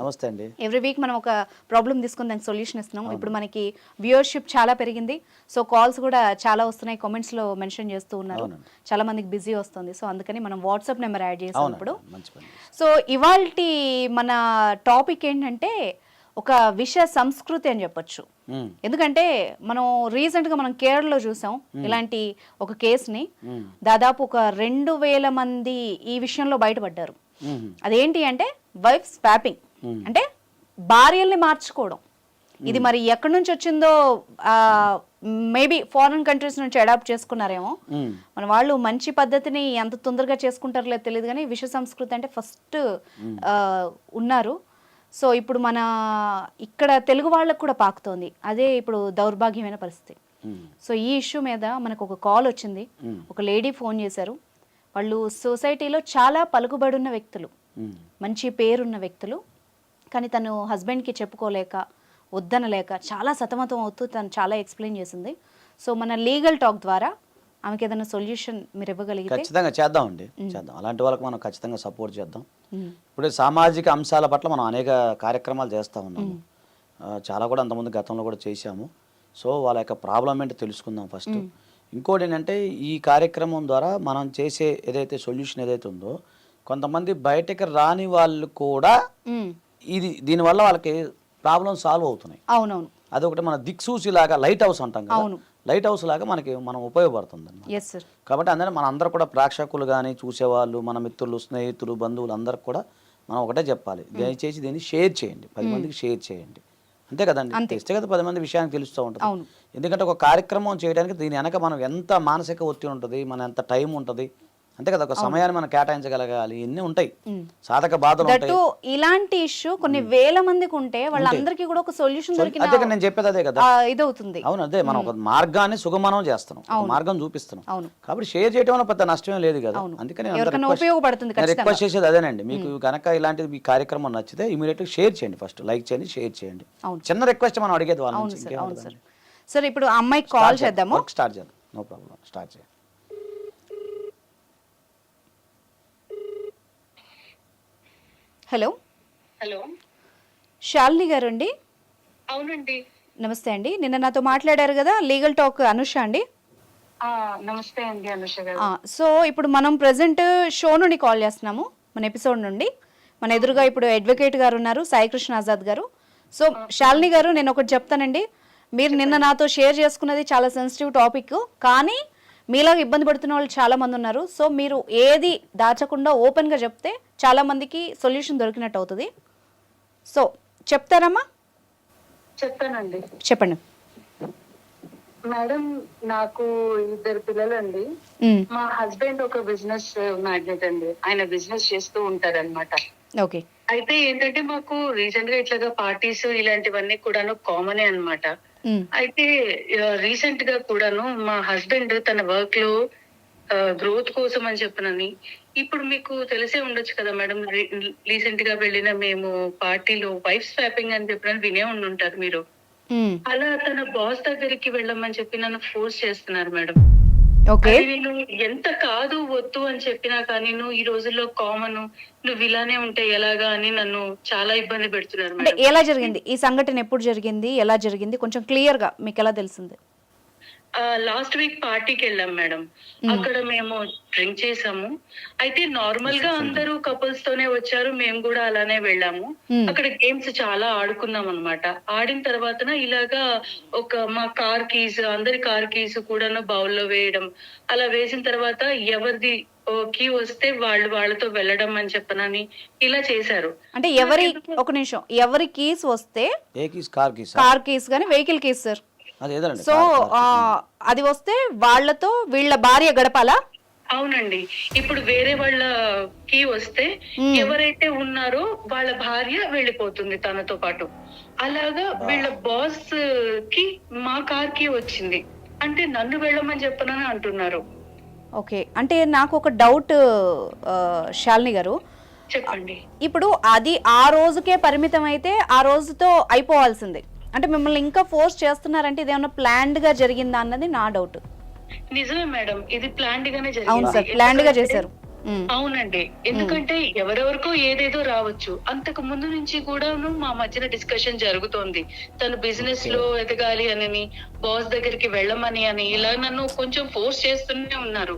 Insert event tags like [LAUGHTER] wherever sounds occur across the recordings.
నమస్తే అండి. Every week మనం ఒక ప్రాబ్లం తీసుకుని దానికి సొల్యూషన్ ఇస్తున్నాం ఇప్పుడు మనకి వ్యూవర్షిప్ చాలా పెరిగింది. సో కాల్స్ కూడా చాలా వస్తున్నాయి. కామెంట్స్లో మెన్షన్ చేస్తూ ఉన్నారు. చాలా మందికి బిజీ వస్తుంది. సో అందుకని మనం వాట్సాప్ నెంబర్ యాడ్ చేసాం అవునండి. ఇప్పుడు. మంచి పని సో ఇవాల్టి మన టాపిక్ ఏంటంటే ఒక విష సంస్కృతి అని చెప్పొచ్చు. ఎందుకంటే మనం రీసెంట్గా మనం కేరళలో చూసాం. ఇలాంటి ఒక కేసుని. దాదాపు ఒక రెండు వేల మంది ఈ విషయంలో బయటపడ్డారు. అదేంటి అంటే వైఫ్ స్వాపింగ్. అంటే భార్యల్ని మార్చుకోవడం. ఇది మరి ఎక్కడి నుంచి వచ్చిందో మేబీ ఫారిన్ కంట్రీస్ నుంచి అడాప్ట్ చేసుకున్నారేమో. మన వాళ్ళు మంచి పద్ధతిని ఎంత తొందరగా చేసుకుంటారో లేదు తెలియదు కానీ విష సంస్కృతి అంటే ఫస్ట్ ఉన్నారు. సో ఇప్పుడు మన ఇక్కడ తెలుగు వాళ్ళకు కూడా పాకుతోంది. అదే ఇప్పుడు దౌర్భాగ్యమైన పరిస్థితి. సో ఈ ఇష్యూ మీద మనకు ఒక కాల్ వచ్చింది. ఒక లేడీ ఫోన్ చేశారు. వాళ్ళు సొసైటీలో చాలా పలుకుబడున్న వ్యక్తులు. మంచి పేరున్న వ్యక్తులు. కానీ తను హస్బెండ్కి చెప్పుకోలేక వద్దనలేక చాలా సతమతం అవుతూ తను చాలా ఎక్స్ప్లెయిన్ చేసింది. సో మన లీగల్ టాక్ ద్వారా ఆమెకి ఏదైనా సొల్యూషన్ మీరు ఇవ్వగలిగితే ఖచ్చితంగా చేద్దామండి చేద్దాం. అలాంటి వాళ్ళకి మనం ఖచ్చితంగా సపోర్ట్ చేద్దాం. ఇప్పుడు సామాజిక అంశాల పట్ల మనం అనేక కార్యక్రమాలు చేస్తూ ఉన్నాము. చాలా కూడా అంతకుముందు గతంలో కూడా చేశాము. సో వాళ్ళ యొక్క ప్రాబ్లం ఏంటో తెలుసుకుందాం ఫస్ట్. ఇంకోటి ఏంటంటే ఈ కార్యక్రమం ద్వారా మనం చేసే ఏదైతే సొల్యూషన్ ఏదైతే ఉందో కొంతమంది బయటకు రాని వాళ్ళు కూడా. ఇది దీనివల్ల వాళ్ళకి ప్రాబ్లం సాల్వ్ అవుతున్నాయి. అవునవును. అదొకటి మన దిక్సూచి లాగా లైట్ హౌస్ అంటాం కదా. అవును. లైట్ హౌస్ లాగా మనకి మనం ఉపయోగపడుతుంది కాబట్టి అందరూ మన అందరూ కూడా ప్రేక్షకులు కానీ చూసేవాళ్ళు మన మిత్రులు స్నేహితులు బంధువులు అందరికి కూడా మనం ఒకటే చెప్పాలి. దయచేసి దీన్ని షేర్ చేయండి. పది మందికి షేర్ చేయండి. అంతే కదండి. తెస్తే కదా పది మంది విషయానికి తెలుస్తూ ఉంటుంది. ఎందుకంటే ఒక కార్యక్రమం చేయడానికి దీని వెనక మనం ఎంత మానసిక ఒత్తిడి ఉంటుంది మన ఎంత టైం ఉంటుంది అంతే కదా ఒక సమయాన్ని మనం కేటాయించగలగాలి. ఇన్ని ఉంటాయి. సాధక బాధలు ఉంటాయి. ఇలాంటి ఇష్యూ కొన్ని వేల మందికి ఉంటే వాళ్ళందరికీ కూడా ఒక సొల్యూషన్ దొరికిన అదే కదా నేను చెప్పేది అదే కదా. ఆ, ఇదవుతుంది. అవును అదే మనం ఒక మార్గాన్ని సుగమనం చేస్తున్నాం. ఒక మార్గం చూపిస్తున్నాం. అవును. కాబట్టి షేర్ చేయడం వల్ల పెద్ద నష్టమే లేదు కదా. అందుకని ఉపయోగపడుతుంది రిక్వెస్ట్ చేసేది అదేనండి. మీకు కనుక ఇలాంటి మీ కార్యక్రమం నచ్చితే ఇమీడియట్ షేర్ చేయండి ఫస్ట్ లైక్ చేయండి షేర్ చేయండి. అవును. చిన్న రిక్వెస్ట్ మనం అడిగేది వాళ్ళ నుంచి సార్ అవును సార్. ఇంకేముండదండి. సార్ ఇప్పుడు అమ్మాయికి కాల్ చేద్దాము. స్టార్ట్ చేద్దాం. నో ప్రాబ్లం స్టార్ట్ చేయండి. హలో. హలో. శాలిని గారు అండి అవునండి. నమస్తే అండి. నిన్న నాతో మాట్లాడారు కదా లీగల్ టాక్ అనుష అండి? నమస్తే అండి అనుష గారు. సో ఇప్పుడు మనం ప్రజెంట్ షో నుండి కాల్ చేస్తున్నాము మన ఎపిసోడ్ నుండి. మన ఎదురుగా ఇప్పుడు అడ్వకేట్ గారు ఉన్నారు సాయికృష్ణ ఆజాద్ గారు. సో శాలిని గారు నేను ఒకటి చెప్తానండి. మీరు నిన్న నాతో షేర్ చేసుకున్నది చాలా సెన్సిటివ్ టాపిక్ కానీ మీలాగా ఇబ్బంది పడుతున్న వాళ్ళు చాలా మంది ఉన్నారు. సో మీరు ఏది దాచకుండా ఓపెన్గా చెప్తే చాలా మందికి సొల్యూషన్ దొరికినట్టు అవుతుంది. సో చెప్తారమ్మా? చెప్తానండి. చెప్పండి. మేడం నాకు ఇద్దరు పిల్లలండి. మా హస్బెండ్ ఒక బిజినెస్ మ్యాగ్నెట్ అండి. ఆయన బిజినెస్ చేస్తూ ఉంటారన్నమాట. ఓకే. అయితే ఏంటంటే మాకు రీసెంట్గా ఇట్లాగా పార్టీస్ ఇలాంటివన్నీ కూడాను కామనే అన్నమాట. ఉమ్, అయితే రీసెంట్గా కూడాను మా హస్బెండ్ తన వర్క్లో గ్రోత్ కోసం అని చెప్పనని. ఇప్పుడు మీకు తెలిసే ఉండొచ్చు కదా మేడం రీసెంట్గా వెళ్ళిన మేము పార్టీలో వైఫ్ స్వాపింగ్ అని చెప్పిన వినే ఉండి ఉంటారు మీరు. ఉమ్, అలా తన బాస్ దగ్గరికి వెళ్ళమని చెప్పి నన్ను ఫోర్స్ చేస్తున్నారు మేడం. నేను ఎంత కాదు వద్దు అని చెప్పినా కానీ నువ్వు ఈ రోజుల్లో కామన్ నువ్వు ఇలానే ఉంటే ఎలాగా అని నన్ను చాలా ఇబ్బంది పెడుతున్నారు అంటే ఎలా జరిగింది? ఈ సంఘటన ఎప్పుడు జరిగింది? ఎలా జరిగింది? కొంచెం క్లియర్గా మీకు ఎలా తెలిసింది? లాస్ట్ వీక్ పార్టీకి వెళ్ళాం మేడం. అక్కడ మేము డ్రింక్ చేసాము. అయితే నార్మల్గా అందరూ కపుల్స్ తోనే వచ్చారు మేము కూడా అలానే వెళ్ళాము. అక్కడ గేమ్స్ చాలా ఆడుకున్నాం అన్నమాట. ఆడిన తర్వాత ఇలాగా ఒక మా కార్ కీస్ అందరి కార్ కీస్ కూడాను బౌల్లో వేయడం అలా వేసిన తర్వాత ఎవరిది కీ వస్తే వాళ్ళు వాళ్ళతో వెళ్ళడం అని చెప్పనని ఇలా చేశారు. అంటే ఎవరి ఒక నిమిషం ఎవరి కీస్ వస్తే ఏ keys car keys car keys కానీ వెహికల్ కీస్ సార్ సో ఆ, అది వస్తే వాళ్ళతో వీళ్ళ భార్య గడపాలా? అవునండి. ఇప్పుడు వేరే వాళ్ళ కి వస్తే ఎవరైతే ఉన్నారో వాళ్ళ భార్య వెళ్ళిపోతుంది తనతో పాటు. అలాగా వీళ్ళ బాస్కి మా కార్కి వచ్చింది. అంటే నన్ను వెళ్ళమని చెప్పనని అంటున్నారు. ఓకే. అంటే నాకు ఒక డౌట్ శాలిని గారు. చెప్పండి. ఇప్పుడు అది ఆ రోజుకే పరిమితం అయితే ఆ రోజుతో అయిపోవాల్సిందే. అంటే మిమ్మల్ని ఇంకా ఫోర్స్ చేస్తున్నారంటే ఇదేమన్నా ప్లాన్డ్గా జరిగిందా అన్నది నా డౌట్ నిజమే మేడం ఇది ప్లాన్డ్ గానే అవును సార్ ప్లాన్డ్గా చేశారు. అవునండి. ఎందుకంటే ఎవరెవరికో ఏదేదో రావచ్చు. అంతకు ముందు నుంచి కూడాను మా మధ్యన డిస్కషన్ జరుగుతోంది. తను బిజినెస్లో ఎదగాలి అని బాస్ దగ్గరికి వెళ్ళమని అని ఇలా నన్ను కొంచెం ఫోర్స్ చేస్తూనే ఉన్నారు.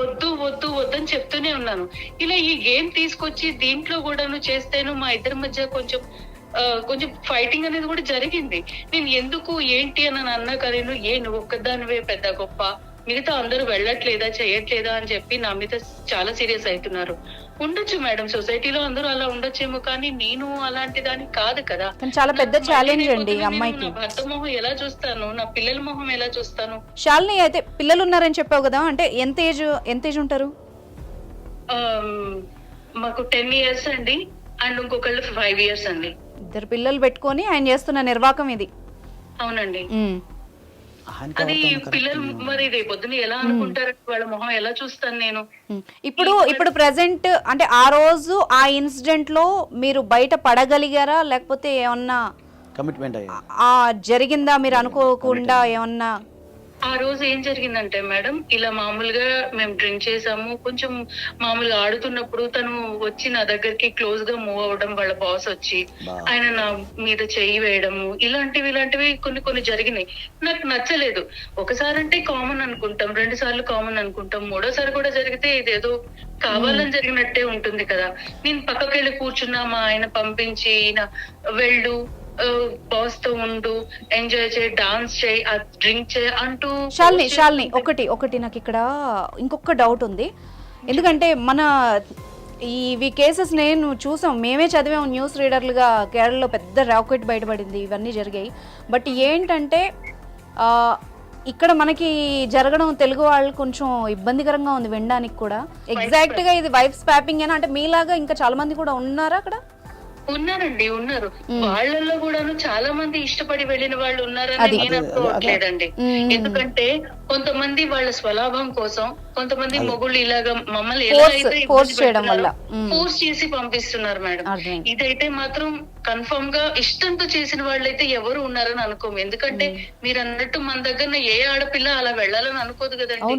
వద్దు వద్దు వద్దని చెప్తూనే ఉన్నాను. ఇలా ఈ గేమ్ తీసుకొచ్చి దీంట్లో కూడాను చేస్తేను మా ఇద్దరి మధ్య కొంచెం కొంచెం ఫైటింగ్ అనేది కూడా జరిగింది. నేను ఎందుకు ఏంటి అని నన్ను అన్నా కానీ నువ్వు ఏ నువ్వు ఒక్కదానివే పెద్ద గొప్ప మిగతా అందరూ వెళ్ళట్లేదా చేయట్లేదా అని చెప్పి నా మీద చాలా సీరియస్ అవుతున్నారు. ఉండొచ్చు మేడం సొసైటీలో అందరూ అలా ఉండొచ్చేమో కానీ నేను అలాంటి దాన్ని కాదు కదా. చాలా పెద్ద ఛాలెంజ్ అండి అమ్మాయికి. నా భర్త మొహం ఎలా చూస్తాను నా పిల్లల మొహం ఎలా చూస్తాను? శాలిని అయితే పిల్లలు ఉన్నారని చెప్పావు కదా అంటే ఎంత ఏజ్ ఎంత ఏజ్ ఉంటారు? మాకు టెన్ ఇయర్స్ అండి అండ్ ఇంకొకళ్ళు ఫైవ్ ఇయర్స్ అండి. ఇద్దరు పిల్లలు పెట్టుకొని ఆయన చేస్తున్న నిర్వాకం ఇది. అవునండి. అది పిల్లలు. మరి రేపొద్దున ఎలా అనుకుంటారు? వాళ్ళ మొహం ఎలా చూస్తాను నేను. ఇప్పుడు ఇప్పుడు ప్రెసెంట్ అంటే ఆ రోజు ఆ ఇన్సిడెంట్లో మీరు బయట పడగలిగారా? లేకపోతే ఏమన్నా కమిట్మెంట్ జరిగిందా మీరు అనుకోకుండా ఏమన్నా ఆ రోజు ఏం జరిగిందంటే మేడం ఇలా మామూలుగా మేము డ్రింక్ చేసాము. కొంచెం మామూలుగా ఆడుతున్నప్పుడు తను వచ్చి నా దగ్గరికి క్లోజ్గా మూవ్ అవ్వడం వాళ్ళ బాస్ వచ్చి. ఆయన నా మీద చెయ్యి వేయడము ఇలాంటివి ఇలాంటివి కొన్ని కొన్ని జరిగినాయి. నాకు నచ్చలేదు. ఒకసారి అంటే కామన్ అనుకుంటాం రెండు సార్లు కామన్ అనుకుంటాం మూడోసారి కూడా జరిగితే ఇదేదో కావాలని జరిగినట్టే ఉంటుంది కదా. నేను పక్కకి వెళ్ళి కూర్చున్నా మా ఆయన పంపించి వెళ్ళు బాస్తో ఉండు ఎంజాయ్ చేయి డాన్స్ చేయి డ్రింక్ చేయి అంటూ ఒకటి ఒకటి నాకు ఇక్కడ ఇంకొక డౌట్ ఉంది. ఎందుకంటే మన ఇవి కేసెస్ నేను చూసాం. మేమే చదివాం న్యూస్ రీడర్లుగా కేరళలో పెద్ద రాకెట్ బయటపడింది. ఇవన్నీ జరిగాయి. బట్ ఏంటంటే ఇక్కడ మనకి జరగడం తెలుగు వాళ్ళు కొంచెం ఇబ్బందికరంగా ఉంది వినడానికి కూడా. ఎగ్జాక్ట్గా ఇది వైఫ్ స్పాపింగ్ అని అంటే మీలాగా ఇంకా చాలా మంది కూడా ఉన్నారా అక్కడ? ఉన్నారండి ఉన్నారు. వాళ్ళల్లో కూడాను చాలా మంది ఇష్టపడి వెళ్ళిన వాళ్ళు ఉన్నారని. నేను అనుకోవట్లేదండి. ఎందుకంటే కొంతమంది వాళ్ళ స్వలాభం కోసం కొంతమంది మొగుళ్ళు ఇలాగా మమ్మల్ని ఎలా అయితే. ఫోర్స్ చేసి పంపిస్తున్నారు మేడం. ఇదైతే మాత్రం కన్ఫర్మ్గా ఇష్టంతో చేసిన వాళ్ళైతే ఎవరు ఉన్నారని అనుకోము. ఎందుకంటే మీరు అన్నట్టు మన దగ్గర ఏ ఆడపిల్ల అలా వెళ్ళాలని అనుకోదు కదండి.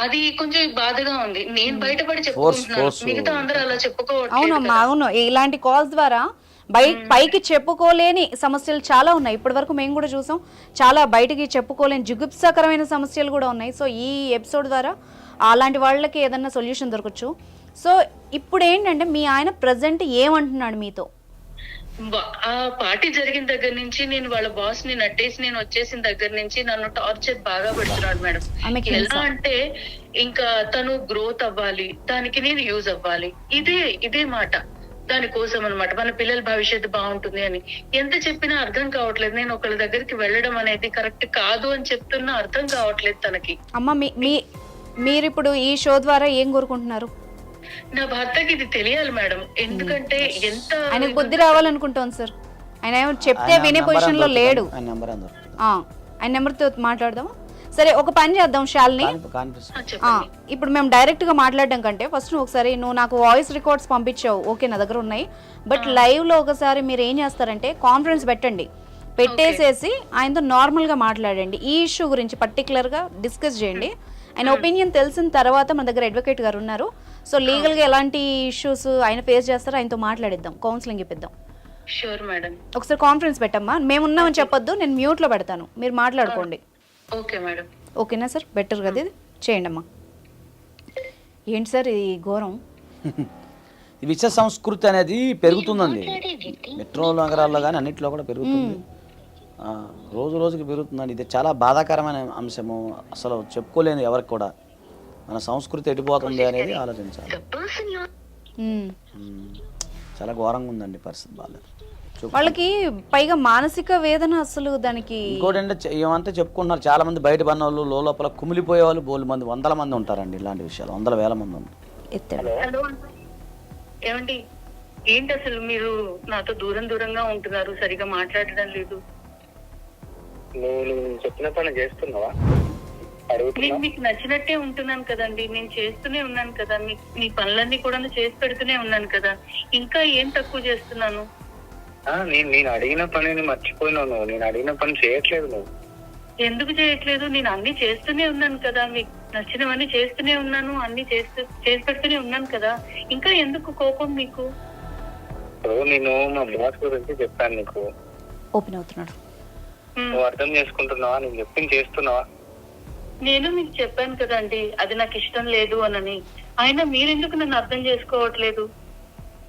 అది కొంచెం బాధగా ఉంది. నేను బయటపడి చెప్పుకుంటున్నాను. మిగతా అందరూ అలా చెప్పుకోవట్లేదు అవునమ్మా అవును. ఇలాంటి కాల్స్ ద్వారా బయ పైకి చెప్పుకోలేని సమస్యలు చాలా ఉన్నాయి. ఇప్పటి వరకు మేము కూడా చూసాం. చాలా బయటికి చెప్పుకోలేని జుగుప్సాకరమైన సమస్యలు కూడా ఉన్నాయి. సో ఈ ఎపిసోడ్ ద్వారా అలాంటి వాళ్ళకి ఏదన్నా సొల్యూషన్ దొరకచ్చు. సో ఇప్పుడు ఏంటంటే మీ ఆయన ప్రజెంట్ ఏమంటున్నాడు మీతో? ఆ పార్టీ జరిగిన దగ్గర నుంచి నేను వాళ్ళ బాస్ని నట్టేసి నేను వచ్చేసిన దగ్గర నుంచి నన్ను టార్చర్ బాగా పెడుతున్నాడు మేడం. ఎలా? అంటే ఇంకా తను గ్రోత్ అవ్వాలి దానికి నేను యూజ్ అవ్వాలి. ఇదే ఇదే మాట దానికోసం అన్నమాట. మన పిల్లల భవిష్యత్తు బాగుంటుంది అని. ఎంత చెప్పినా అర్థం కావట్లేదు. నేను ఒకళ్ళ దగ్గరికి వెళ్ళడం అనేది కరెక్ట్ కాదు అని చెప్తున్నా అర్థం కావట్లేదు తనకి. అమ్మ మీరు ఇప్పుడు ఈ షో ద్వారా ఏం కోరుకుంటున్నారు? నా భర్తకి ఇది తెలియాలి మేడం. ఎందుకంటే ఎంత ఆయనకు బుద్ధి రావాలనుకుంటాను సార్. ఆయన ఏమో చెప్తే ఆయన వినే పొజిషన్లో లేడు. ఆయన నెంబర్ ఆయన నెంబర్తో మాట్లాడదాం సరే ఒక పని చేద్దాం శాలిని ఇప్పుడు మేము డైరెక్ట్గా మాట్లాడడం కంటే ఫస్ట్ నువ్వు ఒకసారి నువ్వు నాకు వాయిస్ రికార్డ్స్ పంపించావు. ఓకే నా దగ్గర ఉన్నాయి. బట్ లైవ్లో ఒకసారి మీరు ఏం చేస్తారంటే కాన్ఫరెన్స్ పెట్టండి. పెట్టేసేసి ఆయనతో నార్మల్గా మాట్లాడండి. ఈ ఇష్యూ గురించి పర్టికులర్గా డిస్కస్ చేయండి. ఆయన ఒపీనియన్ తెలిసిన తర్వాత మన దగ్గర అడ్వకేట్ గారు ఉన్నారు. సో లీగల్గా ఎలాంటి ఇష్యూస్ ఆయన ఫేస్ చేస్తారో ఆయనతో మాట్లాడిద్దాం కౌన్సిలింగ్ ఇప్పిద్దాం. షూర్ మేడం ఒకసారి కాన్ఫరెన్స్ పెట్టమ్మా. మేము ఉన్నామని చెప్పొద్దు నేను మ్యూట్లో పెడతాను. మీరు మాట్లాడుకోండి. ఓకే మేడం ఓకేనా సార్? బెటర్ కదా ఇది? చేయండి అమ్మా ఏంటి సార్ [LAUGHS] ఈ ఘోరం? విష సంస్కృతి అనేది పెరుగుతుందండి. మెట్రో నగరాల్లో కానీ అన్నింటిలో కూడా పెరుగుతుంది. ఆ, రోజు రోజుకి పెరుగుతుందండి. ఇది చాలా బాధాకరమైన అంశము. అసలు చెప్పుకోలేని ఎవరికి కూడా. మన సంస్కృతి ఎడిపోతుంది అనేది ఆలోచించాలి. చాలా ఘోరంగా ఉందండి పరిస్థితి బాగాలేదు వాళ్ళకి పైగా మానసిక వేదన అసలు దానికి ఇంకోటి అంటే చె- ఏమంటే చెప్పుకుంటున్నారు. చాలా మంది బయట పడిన వాళ్ళు లోపల కుమిలిపోయే వాళ్ళు బోలు మంది వందల మంది ఉంటారండి ఇలాంటి విషయాలు. వందల వేల మంది ఉంటారు ఏమండి? ఏంటి అసలు మీరు నాతో దూరం దూరంగా ఉంటున్నారు? సరిగా మాట్లాడడం లేదు. నువ్వు నువ్వు చెప్పిన పని చేస్తున్నావా? నేను మీకు నచ్చినట్టే ఉంటున్నాను కదండి. నేను చేస్తూనే ఉన్నాను కదా. మీ మీ పనులన్నీ కూడా చేసి పెడుతూనే ఉన్నాను కదా. ఇంకా ఏం తక్కువ చేస్తున్నాను? ఆ, నేను నేను అడిగిన పనిని మర్చిపోయినావు నువ్వు నేను అడిగిన పని చేయట్లేదు నువ్వు. ఎందుకు చేయట్లేదు? నేను అన్ని చేస్తూనే ఉన్నాను కదా. మీకు నచ్చినవన్నీ చేస్తూనే ఉన్నాను. అన్ని చేస్తూ చేసి పెడుతూనే ఉన్నాను కదా. ఇంకా ఎందుకు కోపం మీకు? నేను మా బాస్ గురించి చెప్పాను నీకు. ఓపెన్ అవుతున్నాడు. నువ్వు అర్థం చేసుకుంటున్నావా? నేను చెప్పింది చేస్తున్నావా? నేను మీకు చెప్పాను కదండి అది నాకు ఇష్టం లేదు అనని. అయినా మీరెందుకు నన్ను అర్థం చేసుకోవట్లేదు?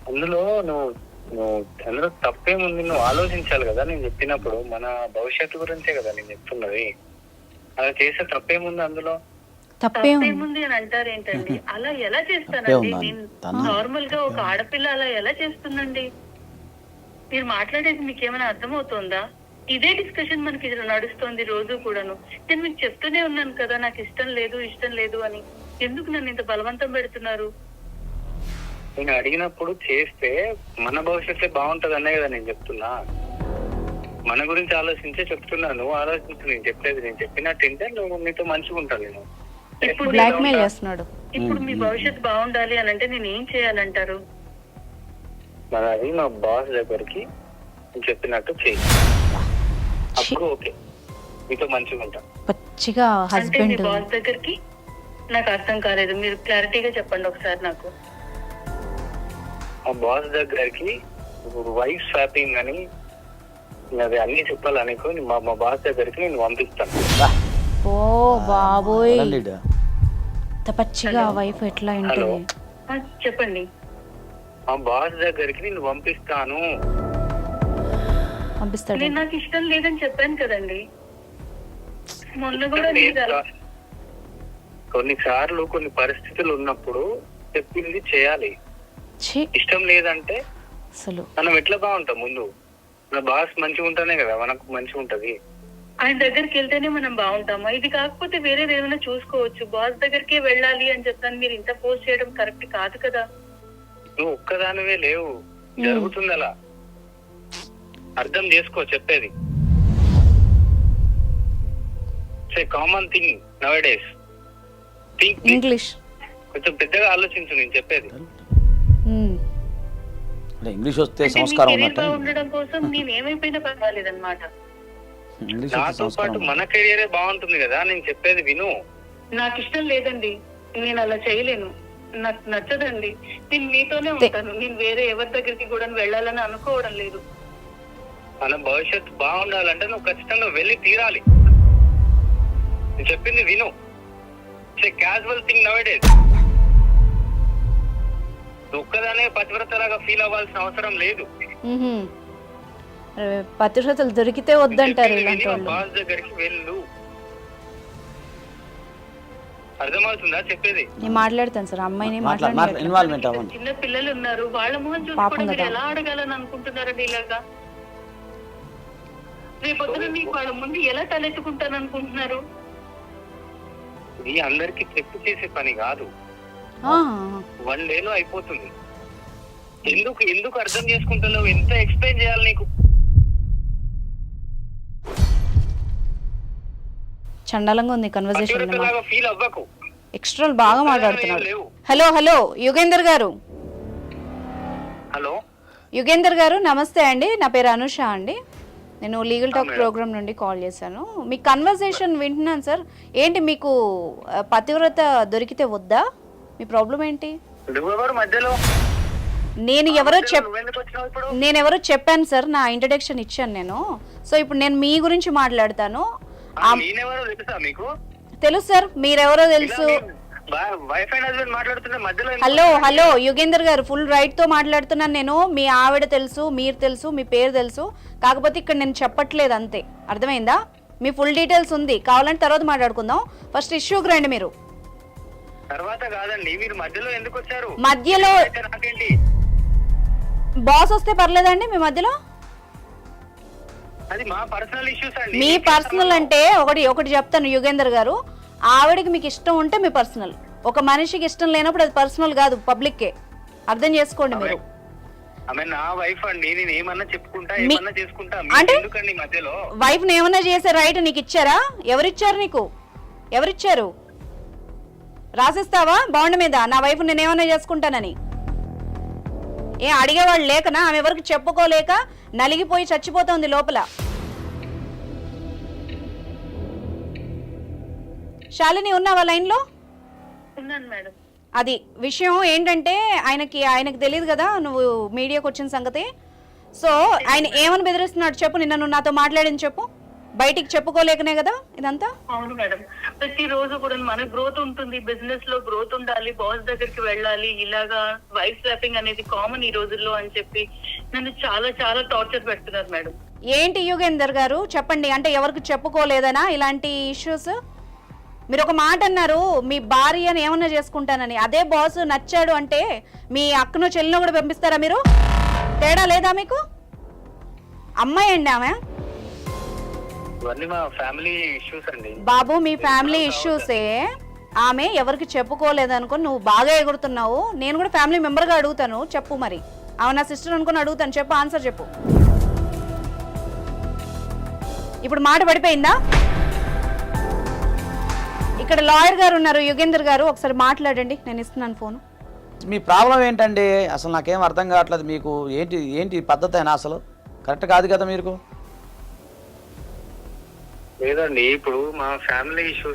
అందులో నువ్వు నువ్వు అందులో తప్పేముంది నువ్వు ఆలోచించాలి కదా నేను చెప్పినప్పుడు. మన భవిష్యత్తు గురించే కదా నేను చెప్తున్నది. అలా చేసే తప్పేముంది అందులో? తప్పే తప్పేముంది అని అంటారు ఏంటండి [LAUGHS] అలా ఎలా చేస్తానండి? నేను నార్మల్గా ఒక ఆడపిల్ల అలా ఎలా చేస్తుందండి? మీరు మాట్లాడేది మీకు ఏమైనా అర్థమవుతోందా? ఇదే డిస్కషన్ మనకి ఇది నడుస్తోంది రోజు కూడాను. నేను మీకు చెప్తూనే ఉన్నాను కదా నాకు ఇష్టం లేదు ఇష్టం లేదు అని. ఎందుకు నన్ను ఇంత బలవంతం పెడుతున్నారు? నేను అడిగినప్పుడు చేస్తే మన భవిష్యత్తే బాగుంటది అనే కదా నేను చెప్తున్నా. మన గురించి ఆలోచించే చెప్తున్నా నువ్వు ఆలోచించు నేను చెప్పేది నేను చెప్పినట్టు వింటే నువ్వు నీతో మంచిగా ఉంటాను నేను. ఇప్పుడు బ్లాక్ మెయిల్ చేస్తున్నాడు. ఇప్పుడు మీ భవిష్యత్తు బాగుండాలి అని అంటే నేను ఏం చేయాలంటారు? మరి అది మా బాస్ దగ్గరికి నేను చెప్పినట్టు అప్పుడు ఓకే. నీతో మంచిగా ఉంటా. పచ్చిగా అంటే మీ హస్బెండ్ బాస్ దగ్గరికి నాకు అర్థం కాలేదు. మీరు క్లారిటీగా చెప్పండి ఒకసారి నాకు. మా బాస్ దగ్గరికి వైఫ్ స్వాపింగ్ అని నేను అది అన్ని చెప్పాలనుకో మా మా బాస్ దగ్గరికి నేను పంపిస్తాను. ఓ బాబోయ్. ఈడ. ఇంత పచ్చిగా వైఫ్ ఎట్లా హలో. ఆ, చెప్పండి. మా బాస్ దగ్గరికి నేను పంపిస్తాను. పంపిస్తాడు. నేను నాకు ఇష్టం లేదని చెప్పాను కదండి. మొన్న కూడా అలా- కొన్నిసార్లు కొన్ని పరిస్థితులు ఉన్నప్పుడు చెప్పింది చేయాలి. ఇష్టం లేదంటే అసలు. మనం ఎట్లా బాగుంటాం ముందు? మన బాస్ మంచిగా ఉంటేనే కదా మనకు మంచిగా ఉంటది. ఆయన దగ్గరికి వెళ్తేనే మనం బాగుంటామా. ఇది కాకపోతే వేరేది ఏమైనా చూసుకోవచ్చు. బాస్ దగ్గరికే వెళ్ళాలి అని చెప్పాను. మీరు ఇంత పోస్ట్ చేయడం కరెక్ట్ కాదు కదా. నువ్వు ఒక్కదానివే లేవు. జరుగుతుంది అలా. అర్థం చేసుకో చెప్పేది. Common thing nowadays think English కొంచెం పెద్దగా ఆలోచించు నేను చెప్పేది. అంటే ఇంగ్లీష్ వస్తే అంటే మీ సంస్కారం ఉన్నట్ట ఉండడం కోసం నేను ఏమైపోయినా వస్తే నాతో పాటు మన కెరియరే బాగుంటుంది కదా నేను చెప్పేది విను. నాకు ఇష్టం లేదండి. నేను అలా చేయలేను. నాకు నచ్చదండి. నేను మీతోనే ఉంటాను. నేను వేరే ఎవరి దగ్గరికి కూడా వెళ్ళాలని అనుకోవడం లేదు. మన భవిష్యత్తు బాగుండాలంటే నువ్వు ఖచ్చితంగా వెళ్ళి తీరాలి. నేను చెప్పింది విను. క్యాజువల్ థింగ్ నవేడేస్ నువ్వు ఒక్కదానే పతివ్రతలాగా ఫీల్ అవ్వాల్సిన అవసరం లేదు. పతివ్రతలు దొరికితే వద్దంటారు బాస్ దగ్గరికి వెళ్ళు. అర్థమవుతుందా చెప్పేది? నేను మాట్లాడతాను సార్ అమ్మాయిని ఇన్వాల్వ్మెంట్ అవ్వండి. చిన్న పిల్లలు ఉన్నారు వాళ్ళ మొహం కదా. ఎలా అడగాలని అనుకుంటున్నారండి ఇలాగా? రేపొద్దున మీకు వాళ్ళ ముందు ఎలా తలెత్తుకుంటాను అనుకుంటున్నారు ఇది అందరికి చెప్పి చేసే పని కాదు. ఆ, వన్ డే లో అయిపోతుంది. ఎందుకు ఎందుకు అర్థం చేసుకుంటున్నావు? ఎంత ఎక్స్ప్లెయిన్ చేయాలి నీకు? చండాలంగా ఉంది కన్వర్జేషన్ పతివ్రతలాగా ఫీల్ అవ్వకు. ఎక్స్ట్రా బాగా మాట్లాడుతున్నాడు హలో హలో యుగేందర్ గారు. హలో. యుగేందర్ గారు నమస్తే అండి. నా పేరు అనుష అండి. నేను లీగల్ టాక్. ప్రోగ్రామ్ నుండి కాల్ చేశాను. మీ కన్వర్జేషన్ వింటున్నాను సార్. ఏంటి మీకు పతివ్రత దొరికితే వద్దా? మీ ప్రాబ్లం ఏంటి? నేను ఎవరో చెప్ నేను ఎవరో చెప్పాను సార్ నా ఇంట్రడక్షన్ ఇచ్చాను నేను. సో ఇప్పుడు నేను మీ గురించి మాట్లాడతాను. తెలుసు సార్ మీరెవరో తెలుసు? హలో హలో యుగేందర్ గారు ఫుల్ రైట్తో మాట్లాడుతున్నాను నేను. మీ ఆవిడ తెలుసు మీరు తెలుసు మీ పేరు తెలుసు. కాకపోతే ఇక్కడ నేను చెప్పట్లేదు అంతే. అర్థమైందా? మీ ఫుల్ డీటెయిల్స్ ఉంది. కావాలంటే తర్వాత మాట్లాడుకుందాం. ఫస్ట్ ఇష్యూకి రండి మీరు. తర్వాత కాదండి మీరు మధ్యలో ఎందుకు వచ్చారు? మధ్యలో బాస్ వస్తే పర్లేదండి మీ మధ్యలో? అది మా పర్సనల్ ఇష్యూస్ అండి. మీ పర్సనల్ అంటే ఒకటి ఒకటి చెప్తాను యుగేందర్ గారు. ఆవిడకి మీకు ఇష్టం ఉంటే మీ పర్సనల్. ఒక మనిషికి ఇష్టం లేనప్పుడు అది పర్సనల్ కాదు పబ్లిక్కే. అర్థం చేసుకోండి మీరు. ఆమె నా వైఫ్ అండి నేను ఏమన్నా చెప్పుకుంటా మీ- ఏమన్నా చేసుకుంటా. అంటే? మీకు ఎందుకండి మధ్యలో? వైఫ్ని ఏమైనా చేసే రైట్ నీకు ఇచ్చారా? ఎవరిచ్చారు నీకు? ఎవరిచ్చారు? రాసిస్తావా? బాండ్ మీద? నా వైఫ్ నేను ఏమైనా చేసుకుంటానని. ఏ అడిగేవాళ్ళు లేకనా? ఆమె ఎవరికి చెప్పుకోలేక నలిగిపోయి చచ్చిపోతోంది లోపల. శాలిని ఉన్నావా లైన్లో? ఉన్నాను మేడం. అది విషయం ఏంటంటే ఆయనకి ఆయనకి తెలియదు కదా నువ్వు మీడియాకి వచ్చిన సంగతి. సో ఆయన ఏమని బెదిరిస్తున్నాడు చెప్పు నిన్న నువ్వు నాతో మాట్లాడింది చెప్పు. బయటికి చెప్పుకోలేకనే కదా ఇదంతా? అవును మేడం. ప్రతి రోజు కూడా మన గ్రోత్ ఉంటుంది బిజినెస్లో గ్రోత్ ఉండాలి బాస్ దగ్గరికి వెళ్ళాలి ఇలాగా వైఫ్ స్వాపింగ్ అనేది కామన్ ఈ రోజుల్లో అని చెప్పి నన్ను చాలా చాలా టార్చర్ పెడుతున్నారు మేడం. ఏంటి యుగేందర్ గారు? చెప్పండి అంటే ఎవరికి చెప్పుకోలేదనా ఇలాంటి ఇష్యూస్? మీరు ఒక మాట అన్నారు మీ భార్యని ఏమన్నా చేసుకుంటానని. అదే బాస్ నచ్చాడు అంటే మీ అక్కను చెల్లిని కూడా పంపిస్తారా మీరు? తేడా లేదా మీకు? అమ్మాయి అండి ఆమె? బాబు మీ ఫ్యామిలీ ఇష్యూసే ఆమె ఎవరికి చెప్పుకోలేదనుకో నువ్వు బాగా ఎగురుతున్నావు. నేను కూడా ఫ్యామిలీ మెంబర్గా అడుగుతాను. చెప్పు మరి. ఆమె నా సిస్టర్ అనుకుని అడుగుతాను. చెప్పు ఆన్సర్ చెప్పు. ఇప్పుడు మాట పడిపోయిందా? ఇక్కడ లాయర్ గారు ఉన్నారు యుగేందర్ గారు. ఒకసారి మాట్లాడండి నేను ఇస్తున్నాను ఫోన్. మీ ప్రాబ్లం ఏంటండి? అసలు నాకేం అర్థం కావట్లేదు. మీకు ఏంటి ఏంటి పద్ధతి అయినా అసలు? కరెక్ట్ కాదు కదా మీకు? లేదండి ఇప్పుడు మా ఫ్యామిలీ ఇష్యూస్